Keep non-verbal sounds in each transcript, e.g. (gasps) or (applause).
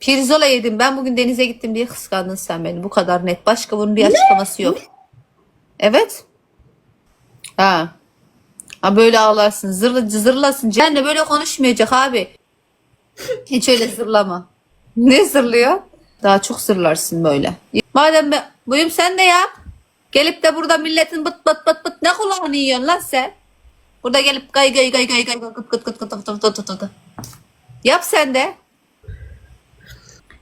Pirzola yedim. Ben bugün denize gittim diye kıskandın sen beni. Bu kadar net. Başka bunun bir açıklaması yok. Evet. Ha. Ha böyle ağlarsın. Zırla, zırlasın. Sen de böyle konuşmayacak abi. Hiç öyle zırlama. Ne zırlıyor? Daha çok zırlarsın böyle. Madem ben, buyum sen de yap. Gelip de burada milletin bıt bıt bıt bıt ne kulağını yiyorsun lan sen? Burada gelip gay gay gay gay gay gay gıt gıt gıt gıt gıt gıt gıt gıt gıt. Yap sen de.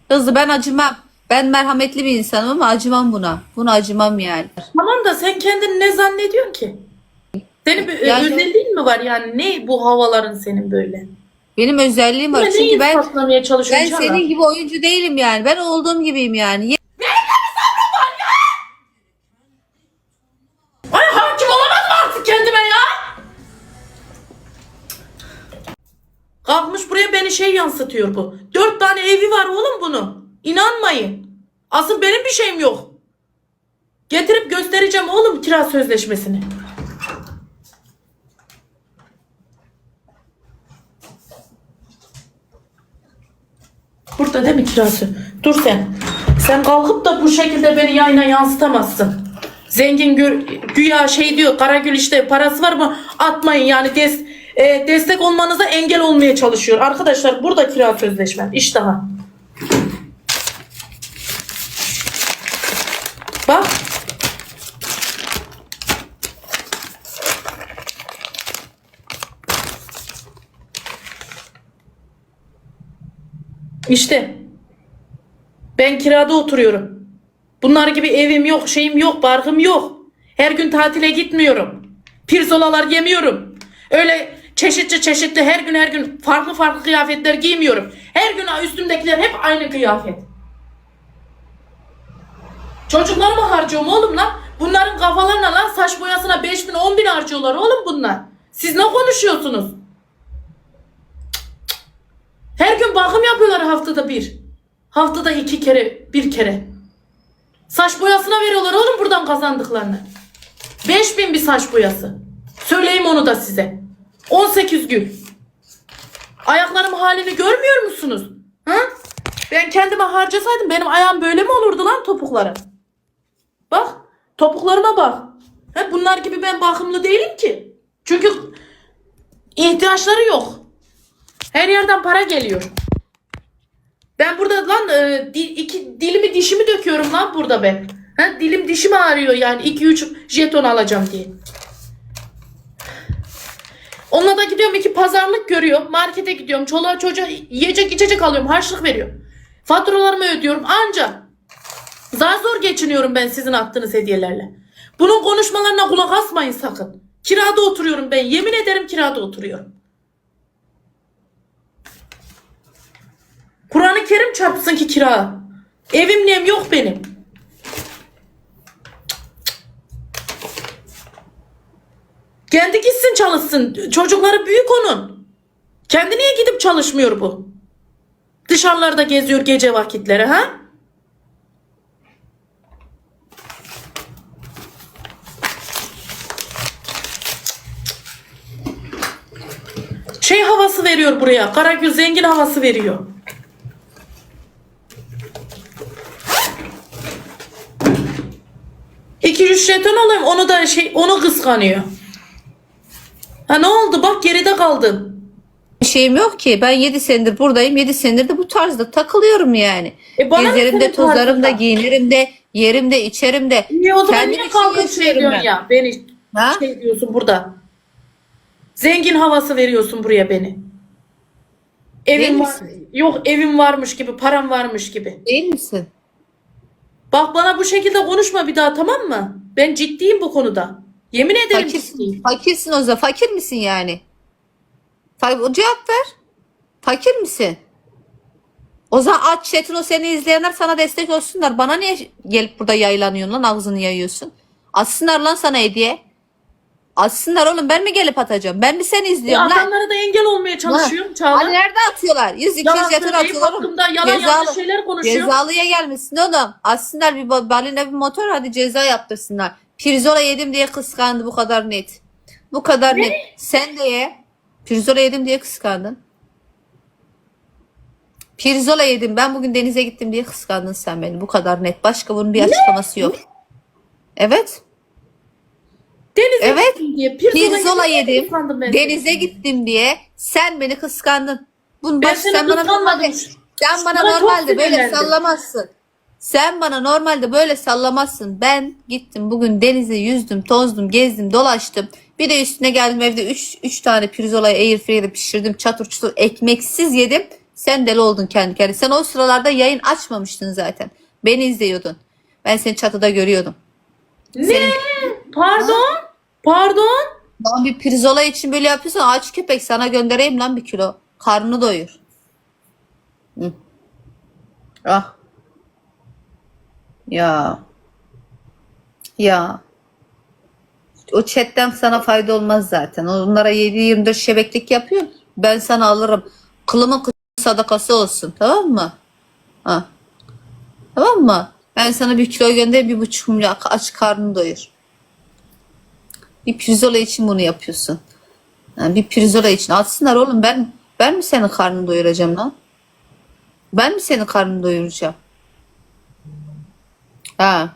Hızlı ben acımam. Ben merhametli bir insanım ama acımam buna. Buna acımam yani. Tamam da sen kendini ne zannediyorsun ki? Senin bir Yani- özelliğin mi var yani? Ne bu havaların senin böyle? Benim özelliğim var. Çünkü ben ben çalışıyorsun senin gibi oyuncu değilim yani. Ben olduğum gibiyim yani. Ay hakim olamaz mı artık kendime ya? Kalkmış buraya beni şey yansıtıyor bu. Evi var oğlum bunun. İnanmayın. Asıl benim bir şeyim yok. Getirip göstereceğim oğlum kira sözleşmesini. Burada değil mi kirası? Dur sen. Sen kalkıp da bu şekilde beni yayına yansıtamazsın. Zengin gür, güya şey diyor Karagül işte parası var mı atmayın yani des, e, destek olmanıza engel olmaya çalışıyor. Arkadaşlar burada kira sözleşmem. İşte ha. Bak. İşte. Ben kirada oturuyorum. Bunlar gibi evim yok, şeyim yok, barkım yok. Her gün tatile gitmiyorum. Pirzolalar yemiyorum. Öyle çeşitli çeşitli her gün her gün farklı farklı kıyafetler giymiyorum. Her gün üstümdekiler hep aynı kıyafet. Çocuklarımı harcıyorum oğlum lan. Bunların kafalarına lan saç boyasına 5 bin 10 bin harcıyorlar oğlum bunlar. Siz ne konuşuyorsunuz? Her gün bakım yapıyorlar haftada bir. Haftada iki kere, bir kere. Saç boyasına veriyorlar oğlum buradan kazandıklarını. 5000 bir saç boyası. Söyleyeyim onu da size. 18 gün. Ayaklarım halini görmüyor musunuz? Ha? Ben kendime harcasaydım benim ayağım böyle mi olurdu lan topuklarım? Bak topuklarıma bak. Ha, bunlar gibi ben bakımlı değilim ki. Çünkü ihtiyaçları yok. Her yerden para geliyor. Ben burada lan e, di- iki dilimi dişimi döküyorum lan burada ben. Ha, dilim dişim ağrıyor yani 2-3 jeton alacağım diye. Onunla da gidiyorum iki pazarlık görüyorum. Markete gidiyorum. Çoluğa çocuğa yiyecek içecek alıyorum. Harçlık veriyorum. Faturalarımı ödüyorum. Anca. Zar zor geçiniyorum ben sizin attığınız hediyelerle. Bunun konuşmalarına kulak asmayın sakın. Kirada oturuyorum ben. Yemin ederim kirada oturuyorum. Kur'an-ı Kerim çarpsın ki kira. Evim nem yok benim. Kendi gitsin çalışsın. Çocukları büyük onun. Kendi niye gidip çalışmıyor bu? Dışarılarda geziyor gece vakitleri ha? Şey havası veriyor buraya. Karagül zengin havası veriyor. İki üç jeton alayım onu da şey onu kıskanıyor. Ha ne oldu bak geride kaldım. Bir şeyim yok ki. Ben 7 senedir buradayım. 7 senedir de bu tarzda takılıyorum yani. E bana Gezerim de, senin tozarım da, giyinirim de, yerim de, içerim de. Niye o zaman niye kalkıp şey diyorsun ya beni Ha? şey diyorsun burada. Zengin havası veriyorsun buraya beni. Evim var. Yok evim varmış gibi param varmış gibi. Değil misin? Bak bana bu şekilde konuşma bir daha tamam mı? Ben ciddiyim bu konuda. Yemin ederim Fakirsin. ciddiyim. Fakirsin o zaman. Fakir misin yani? Fa- Cevap ver. Fakir misin? O zaman aç chat'in o seni izleyenler sana destek olsunlar. Bana niye gelip burada yaylanıyorsun lan ağzını yayıyorsun? Atsınlar lan sana hediye. Atsınlar oğlum ben mi gelip atacağım? Ben mi seni Ya izliyorum lan? adamlara da engel olmaya çalışıyorum Çağla. Hani nerede atıyorlar? 100 200 Yalan jeton söyleyip atıyorlar. oğlum. hakkımda yalan yanlış şeyler konuşuyor. Cezalıya gelmişsin oğlum. Atsınlar bir ba- balina bir motor hadi ceza yaptırsınlar. Pirzola yedim diye kıskandı bu kadar net. Bu kadar net. Sen de ye. Pirzola yedim diye kıskandın. Pirzola yedim. Ben bugün denize gittim diye kıskandın sen beni. Bu kadar net. Başka bunun bir açıklaması yok. Evet. Denize Evet. gittim diye. Pirzola, Pirzola yedim. Sandım ben Denize gittim diye sen beni kıskandın. Bunu Ben baş, seni sen bana kıskanmadım. normalde sen bana çok normalde böyle sallamazsın. Sen bana normalde böyle sallamazsın. Ben gittim bugün denize yüzdüm, tozdum, gezdim, dolaştım. Bir de üstüne geldim evde 3 3 tane pirzolayı airfryer'de pişirdim. Çatır çutur ekmeksiz yedim. Sen deli oldun kendi kendine. Sen o sıralarda yayın açmamıştın zaten. Beni izliyordun. Ben seni çatıda görüyordum. Ne? Senin- Pardon? Pardon? Lan bir pirzola için böyle yapıyorsan aç köpek sana göndereyim lan bir kilo. Karnını doyur. Hı. Ah. Ya. Ya. O chatten sana fayda olmaz zaten. Onlara 7-24 şebeklik yapıyor. Ben sana alırım. Kılımın kı- sadakası olsun. Tamam mı? Ha. Tamam mı? Ben sana bir kilo gönder bir buçuk milyon aç karnını doyur. Bir pirzola için bunu yapıyorsun. Ha, bir pirzola için. Atsınlar oğlum ben ben mi senin karnını doyuracağım lan? Ben mi senin karnını doyuracağım? Ha.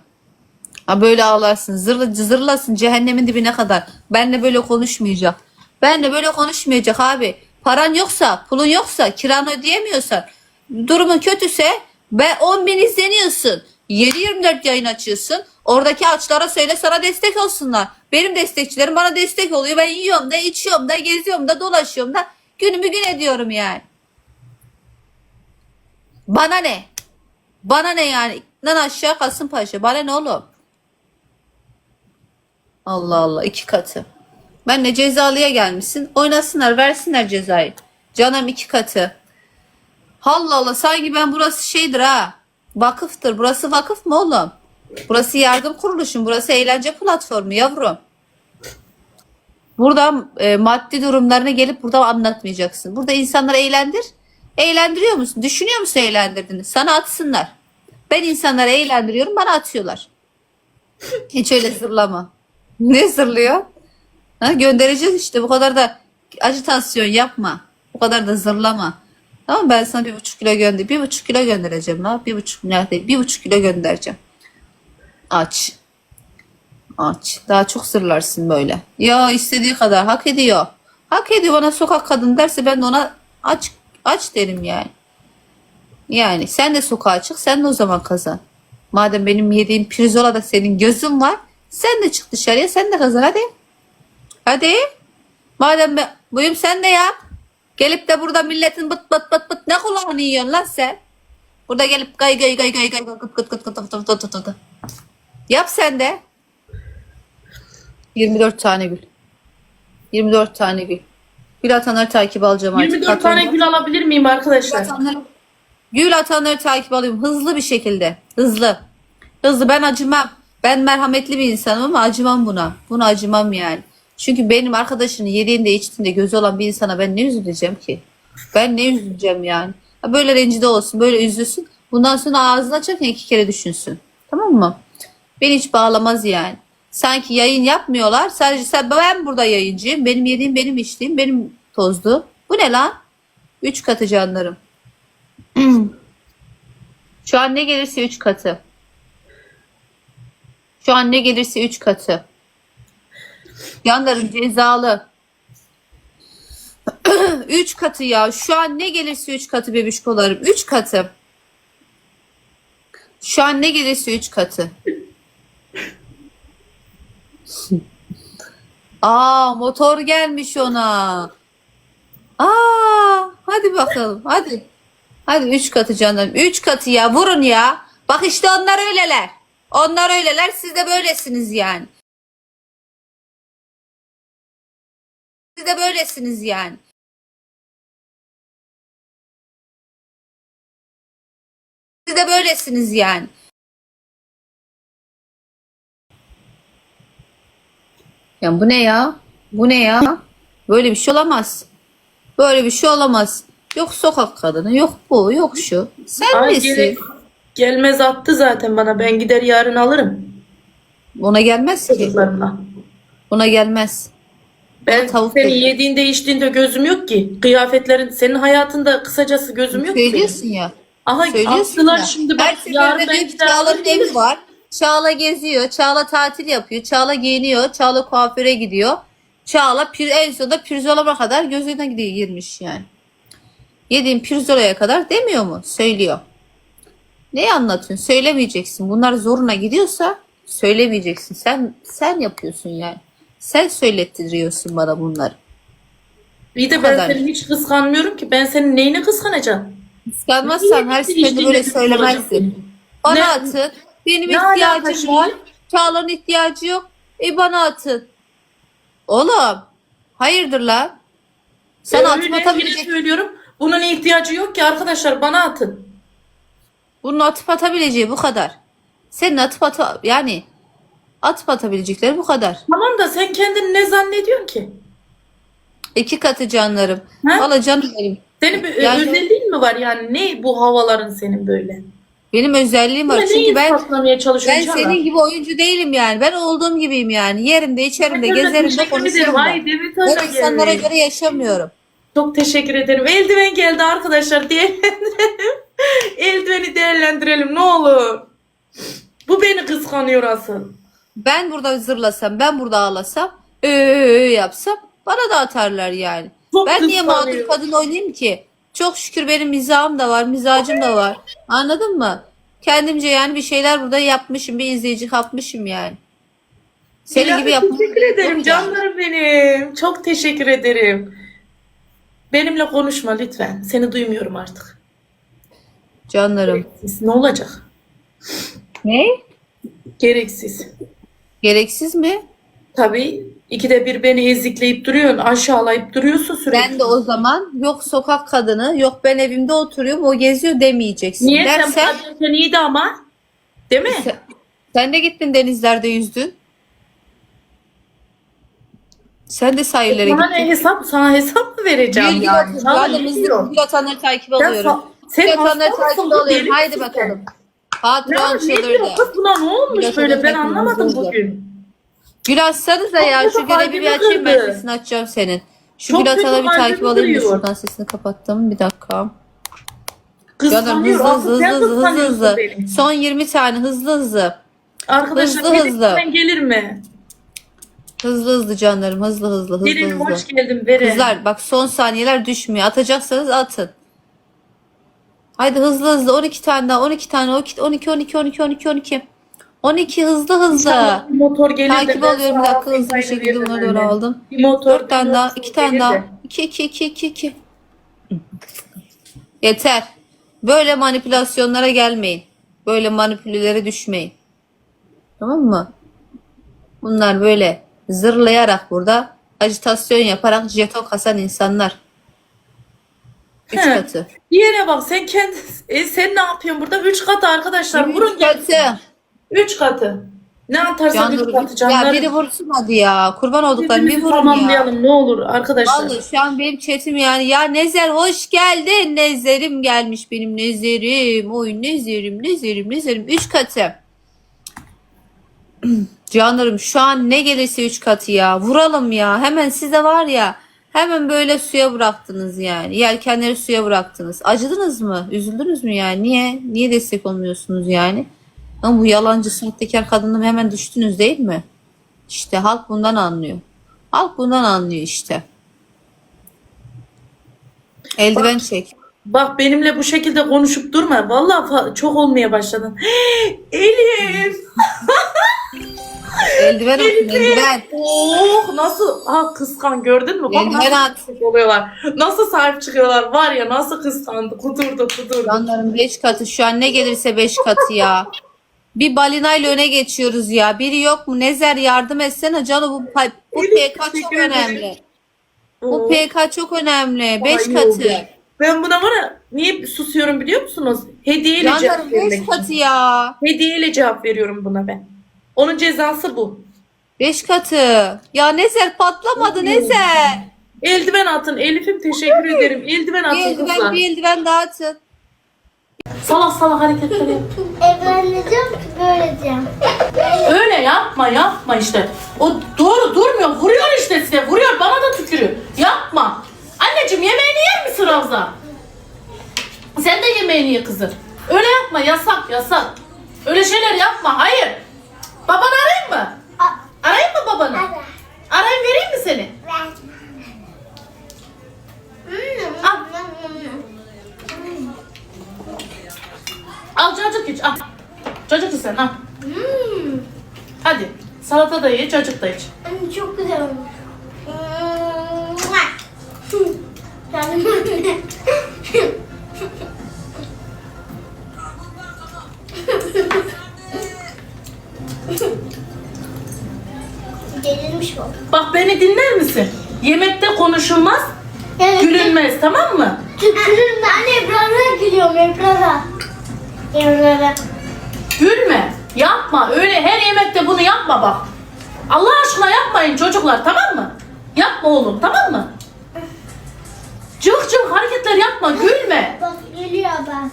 Ha böyle ağlarsın. Zırla, zırlasın cehennemin dibine kadar. Benle böyle konuşmayacak. Benle böyle konuşmayacak abi. Paran yoksa, pulun yoksa, kiranı ödeyemiyorsan, durumun kötüse ve 10 bin izleniyorsun. 7-24 yayın açıyorsun. Oradaki açlara söyle sana destek olsunlar. Benim destekçilerim bana destek oluyor. Ben yiyorum da, içiyorum da, geziyorum da, dolaşıyorum da. Günümü gün ediyorum yani. Bana ne? Bana ne yani? Lan aşağı Kasımpaşa. Bana ne oğlum? Allah Allah iki katı. Ben de cezalıya gelmişsin. Oynasınlar versinler cezayı. Canım iki katı. Allah Allah sanki ben burası şeydir ha. Vakıftır. Burası vakıf mı oğlum? Burası yardım kuruluşun. Burası eğlence platformu yavrum. Burada e, maddi durumlarını gelip burada anlatmayacaksın. Burada insanları eğlendir. Eğlendiriyor musun? Düşünüyor musun eğlendirdiğini? Sana atsınlar. Ben insanları eğlendiriyorum bana atıyorlar. Hiç öyle zırlama. Ne zırlıyor? Ha, göndereceğiz işte bu kadar da ajitasyon yapma. Bu kadar da zırlama. Tamam ben sana bir buçuk kilo gönder. Bir buçuk kilo göndereceğim la. Bir buçuk değil. Bir buçuk kilo göndereceğim. Aç. Aç. Daha çok zırlarsın böyle. Ya istediği kadar hak ediyor. Hak ediyor bana sokak kadın derse ben de ona aç aç derim yani. Yani sen de sokağa çık sen de o zaman kazan. Madem benim yediğim pirzola da senin gözün var. Sen de çık dışarıya sen de kazan hadi. Hadi. Madem ben, buyum sen de yap. Gelip de burada milletin bıt bıt bıt bıt ne kulağını yiyorsun lan sen? Burada gelip gay gay gay gay gay gıt gıt gıt gıt gıt gıt gıt gıt. Yap sen de. 24 tane gül. 24 tane gül. Gül atanları takip alacağım artık. 24 tane gül alabilir miyim Gül arkadaşlar? atanları, gül atanları takip alıyorum. Hızlı bir şekilde. Hızlı. Hızlı. Ben acımam. Ben merhametli bir insanım ama acımam buna. Buna acımam yani. Çünkü benim arkadaşının yediğinde içtiğinde gözü olan bir insana ben ne üzüleceğim ki? Ben ne üzüleceğim yani? Böyle rencide olsun, böyle üzülsün. Bundan sonra ağzını açarken iki kere düşünsün. Tamam mı? Beni hiç bağlamaz yani. Sanki yayın yapmıyorlar. Sadece sen, ben burada yayıncıyım. Benim yediğim, benim içtiğim, benim tozdu. Bu ne lan? Üç katı canlarım. (clears throat) Şu an ne gelirse üç katı. Şu an ne gelirse üç katı. Yanlarım cezalı. (clears throat) üç katı ya. Şu an ne gelirse üç katı bebişkolarım. Üç katı. Şu an ne gelirse üç katı. (clears throat) Aa motor gelmiş ona. Aa hadi bakalım hadi. Hadi üç katı canım. Üç katı ya vurun ya. Bak işte onlar öyleler. Onlar öyleler siz de böylesiniz yani. Siz de böylesiniz yani. Siz de böylesiniz yani. Ya bu ne ya? Bu ne ya? Böyle bir şey olamaz. Böyle bir şey olamaz. Yok sokak kadını, yok bu, yok şu. Sen Ay, nesin? gerek- Gelmez attı zaten bana. Ben gider yarın alırım. Buna gelmez ki. Çocuklarımla. Buna gelmez. Ben Tavuk senin dedi. yediğinde içtiğinde gözüm yok ki. Kıyafetlerin senin hayatında kısacası gözüm yok ki. Söylüyorsun ya. Aha Söylüyorsun astılar ya. şimdi Her bak yarın seferinde ben diyor ki gider Çağla'nın alırım evi var. Çağla geziyor. Çağla tatil yapıyor. Çağla giyiniyor. Çağla kuaföre gidiyor. Çağla pir, en sonunda pirzolama kadar gözüne gidiyor girmiş yani. Yediğin pirzolaya kadar demiyor mu? Söylüyor. Neyi anlatıyorsun? Söylemeyeceksin. Bunlar zoruna gidiyorsa söylemeyeceksin. Sen sen yapıyorsun yani. Sen söylettiriyorsun bana bunları. İyi de Bu ben kadar. seni hiç kıskanmıyorum ki. Ben senin neyini kıskanacağım? Kıskanmazsan her seferinde böyle söylemezsin. Bana Ne- atın. Benim ne ihtiyacım var. Çağla'nın ihtiyacı yok. E bana atın. Oğlum. Hayırdır lan? Sen atıp öyle atabilecek. söylüyorum. Bunun ihtiyacı yok ki arkadaşlar bana atın. Bunun atıp atabileceği bu kadar. Senin atıp ata yani atıp atabilecekleri bu kadar. Tamam da sen kendini ne zannediyorsun ki? İki katı canlarım. Ha? Valla canım benim. Senin bir Yani- özelliğin mi var yani? Ne bu havaların senin böyle? Benim özelliğim var. Yine Çünkü ben ben senin gibi oyuncu değilim yani. Ben olduğum gibiyim yani. Yerimde, içerimde, gezerimde, ederim. konuşurum. Ben Hoca insanlara göre yaşamıyorum. Çok teşekkür ederim. Eldiven geldi arkadaşlar. (laughs) Eldiveni değerlendirelim ne olur. Bu beni kıskanıyor asıl. Ben burada zırlasam, ben burada ağlasam, öö yapsam bana da atarlar yani. Çok ben niye mağdur kadın oynayayım ki? Çok şükür benim mizahım da var, mizacım da var. Anladın mı? Kendimce yani bir şeyler burada yapmışım, bir izleyici kapmışım yani. Senin Bilal, gibi yapmam. Teşekkür ederim canlarım benim. Çok teşekkür ederim. Benimle konuşma lütfen. Seni duymuyorum artık. Canlarım. Gereksiz. Ne olacak? Ne? Gereksiz. Gereksiz mi? Tabii ikide bir beni ezikleyip duruyorsun, aşağılayıp duruyorsun sürekli. Ben de o zaman yok sokak kadını, yok ben evimde oturuyorum, o geziyor demeyeceksin. Niye sen Dersen, sen iyiydi ama? Değil mi? sen, sen de gittin denizlerde yüzdün. Sen de sahillere Sana gittin. ne hesap? Sana hesap mı vereceğim Bilgi yani? Sana Ben de bilgi atanları takip alıyorum. sen Bilgi atanları takip alıyorum. Haydi bakalım. Patron Ya ne buna ne olmuş Biraz böyle ben anlamadım bugün. Gül açsanıza ya. Şu görevi bir açayım ben sesini açacağım senin. Şu Gül kötü bir takip alayım da şuradan sesini kapattım. Bir dakika. Canım hızlı hızlı hızlı hızlı hızlı. Son 20 tane hızlı hızlı. Arkadaşlar hızlı. hızlı. gelir mi? Hızlı hızlı canlarım hızlı hızlı hızlı Verin hızlı. hoş geldin Beren. Kızlar bak son saniyeler düşmüyor. Atacaksanız atın. Haydi hızlı hızlı 12 tane daha 12 tane 12 12 12 12 12 12. 12 hızlı hızlı. Bir motor gelir Takip alıyorum bir dakika hızlı bir şekilde bunları doğru aldım. Bir motor, 4 tane daha motor 2 tane daha. de. 2 2 2 2 2. Yeter. Böyle manipülasyonlara gelmeyin. Böyle manipülelere düşmeyin. Tamam mı? Bunlar böyle zırlayarak burada ajitasyon yaparak jeton kasan insanlar. Üç He. katı. Diğerine bak sen kendi e, sen ne yapıyorsun burada? Üç katı arkadaşlar. Vurun Üç gelsin. katı. Üç katı. Ne atarsan üç katı ya canları. biri vursun hadi ya. Kurban olduklarım bir vurun ya. tamamlayalım ne olur arkadaşlar. Vallahi şu an benim chatim yani. Ya Nezer hoş geldin. Nezerim gelmiş benim Nezerim. Oy Nezerim Nezerim Nezerim. Üç katı. (clears throat) Canlarım şu an ne gelirse üç katı ya. Vuralım ya. Hemen size var ya. Hemen böyle suya bıraktınız yani. Yelkenleri suya bıraktınız. Acıdınız mı? Üzüldünüz mü yani? Niye? Niye destek olmuyorsunuz yani? Ama bu yalancı sahtekar kadınım hemen düştünüz değil mi? İşte halk bundan anlıyor. Halk bundan anlıyor işte. Eldiven çek. Bak benimle bu şekilde konuşup durma. Vallahi çok olmaya başladın. (gasps) Elif. (laughs) Eldiven atın eldiven. Oh nasıl ha kıskan gördün mü? Bak Eldiven nasıl at. sahip oluyorlar. Nasıl sahip çıkıyorlar. Var ya nasıl kıskandı. Kudurdu kudurdu. Canlarım 5 katı şu an ne gelirse 5 katı ya. Bir balinayla öne geçiyoruz ya. Biri yok mu? Nezer yardım etsene canım bu, pa- bu Elif, PK çok teşekkür ederim. önemli. Bu. PK çok önemli. 5 Ay, katı. Ben buna var ya niye susuyorum biliyor musunuz? Hediyeyle Canlarım cevap 5 vermek. katı ya. Hediyeyle cevap veriyorum buna ben. Onun cezası bu. 5 katı. Ya Nezer patlamadı Nezer. Eldiven atın. Elif'im teşekkür ederim. Eldiven Bir atın eldiven kızlar. bir eldiven daha atın. Salak salak hareketler yap. (laughs) Evleneceğim ki böyle diyeceğim. Öyle yapma yapma işte. O doğru durmuyor. Vuruyor işte size. Vuruyor bana da tükürüyor. Yapma. Anneciğim yemeğini yer misin Ravza? Sen de yemeğini ye kızım. Öyle yapma yasak yasak. Öyle şeyler yapma hayır. Babanı arayayım mı? A- Arayayım mı babanı? Ara. Arayayım vereyim mi seni? Ver. Al. Al cacık iç al. Cacık iç sen al. Hmm. Hadi. Salata da ye cacık da iç. Çok güzel olmuş. Gülünmez tamam mı? tükürürüm anne Ebrar'a gülüyorum Ebrar'a. Ebrar'a. Gülme. Yapma. Öyle her yemekte bunu yapma bak. Allah aşkına yapmayın çocuklar tamam mı? Yapma oğlum tamam mı? Cıvık cıvık hareketler yapma. Gülme. Bak geliyor bak.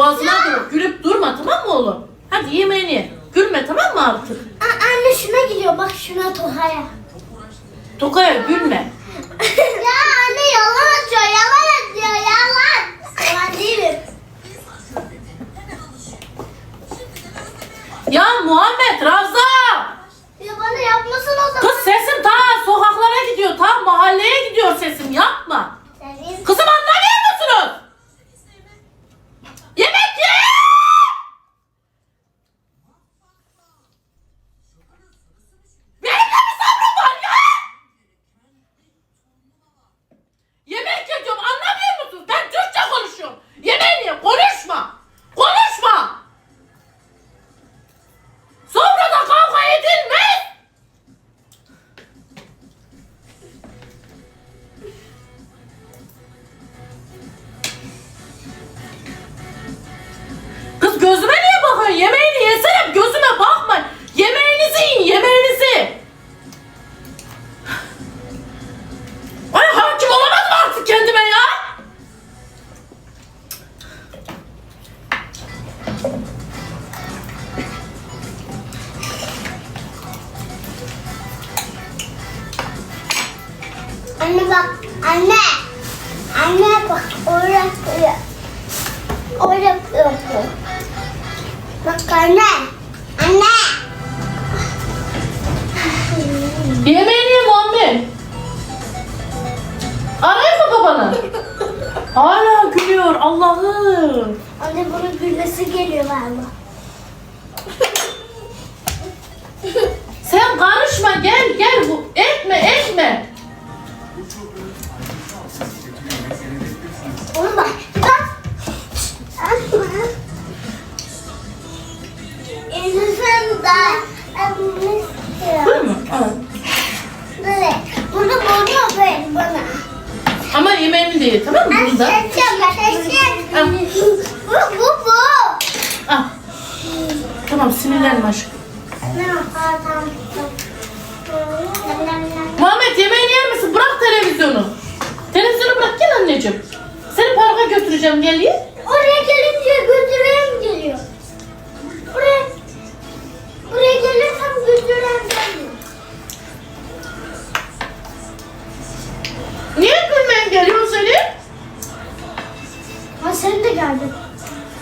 Boğazına durur. Gülüp durma tamam mı oğlum? Hadi yemeğini ye. Gülme tamam mı artık? A- Anne şuna gidiyor bak şuna Tokaya. Tokaya gülme. Anne bak anne. Anne bak orası. Orası. Bak anne. Anne. Yemeğini ye Muhammed. Arayayım mı babanı? Hala gülüyor Allah'ım. Anne bunun gülmesi geliyor galiba. Sen karışma gel gel bu etme etme. Oğlum bak. Bak. İnsan da Değil mi? Evet. Böyle. Bunu bozuyor böyle bana. Ama yemeğini de ye tamam mı? Bunu da. Aşkım, Bu bu bu. Ah. Tamam sinirlenme aşkım. Muhammed yemeğini yer misin? Bırak televizyonu. Televizyonu bırak gel anneciğim. Seni parka götüreceğim geliyor. Oraya gelince götüreyim geliyor. Oraya, buraya gelirsem götüreyim geliyor. Niye gülmen geliyor senin? Ha sen de geldin.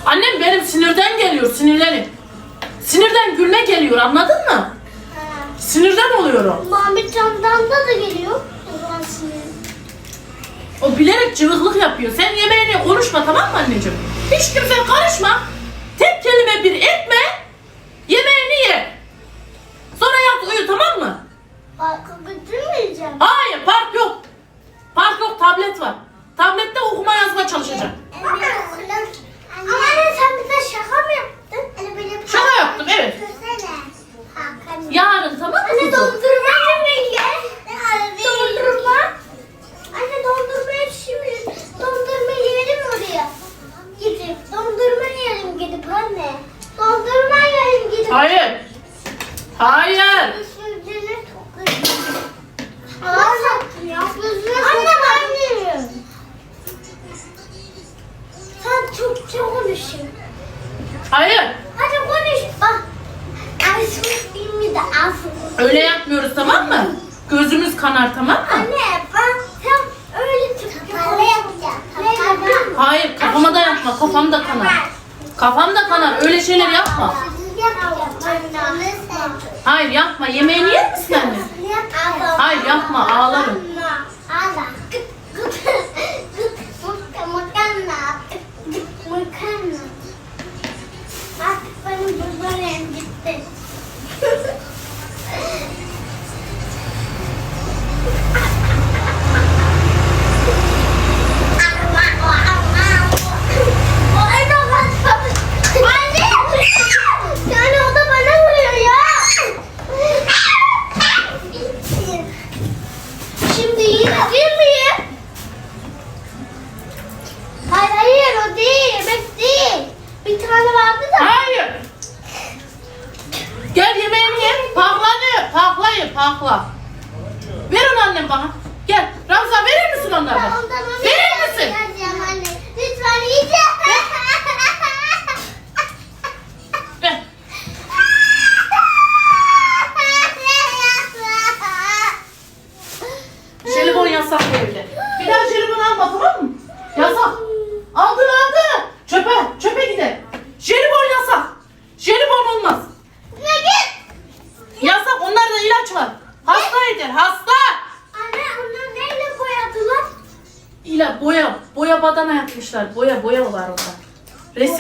Annem benim sinirden geliyor sinirlerim. Sinirden gülme geliyor anladın mı? He. Sinirden oluyorum. Mahmut Can'dan da da geliyor. O zaman sinir. O bilerek cıvıklık yapıyor. Sen yemeğine konuşma tamam mı anneciğim? Hiç kimse karışma. Tek kelime bir etme. Yemeğini ye. Sonra yat uyu tamam mı? Parka götürmeyeceğim. Hayır park yok. Park yok tablet var.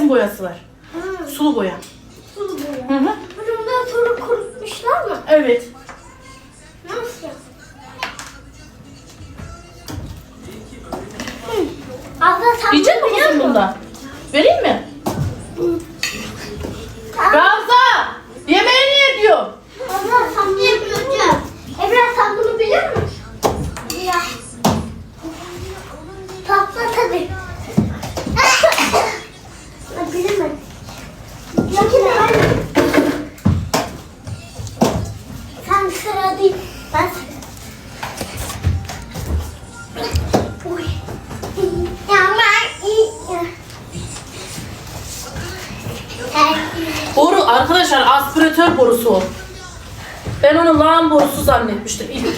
boyası var. Sulu boya.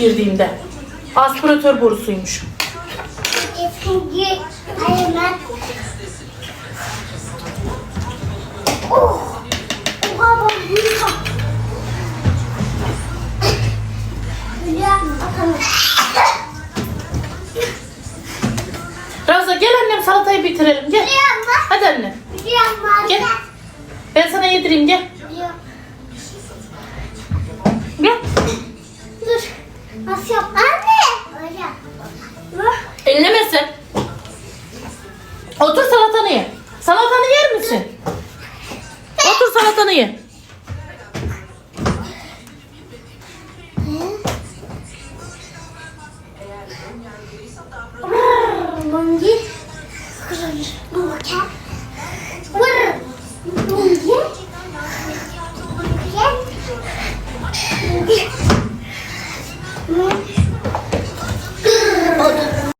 girdiğimde. Aspiratör borusuymuş. Raza gel annem salatayı bitirelim gel. Hadi anne. Gel. Ben sana yedireyim gel. Gel. Nasıl yap? Anne. Öyle yap. Ellemesin. Otur salatanı ye. Salatanı yer misin? Otur salatanı ye. Bungi. Bungi. Bungi.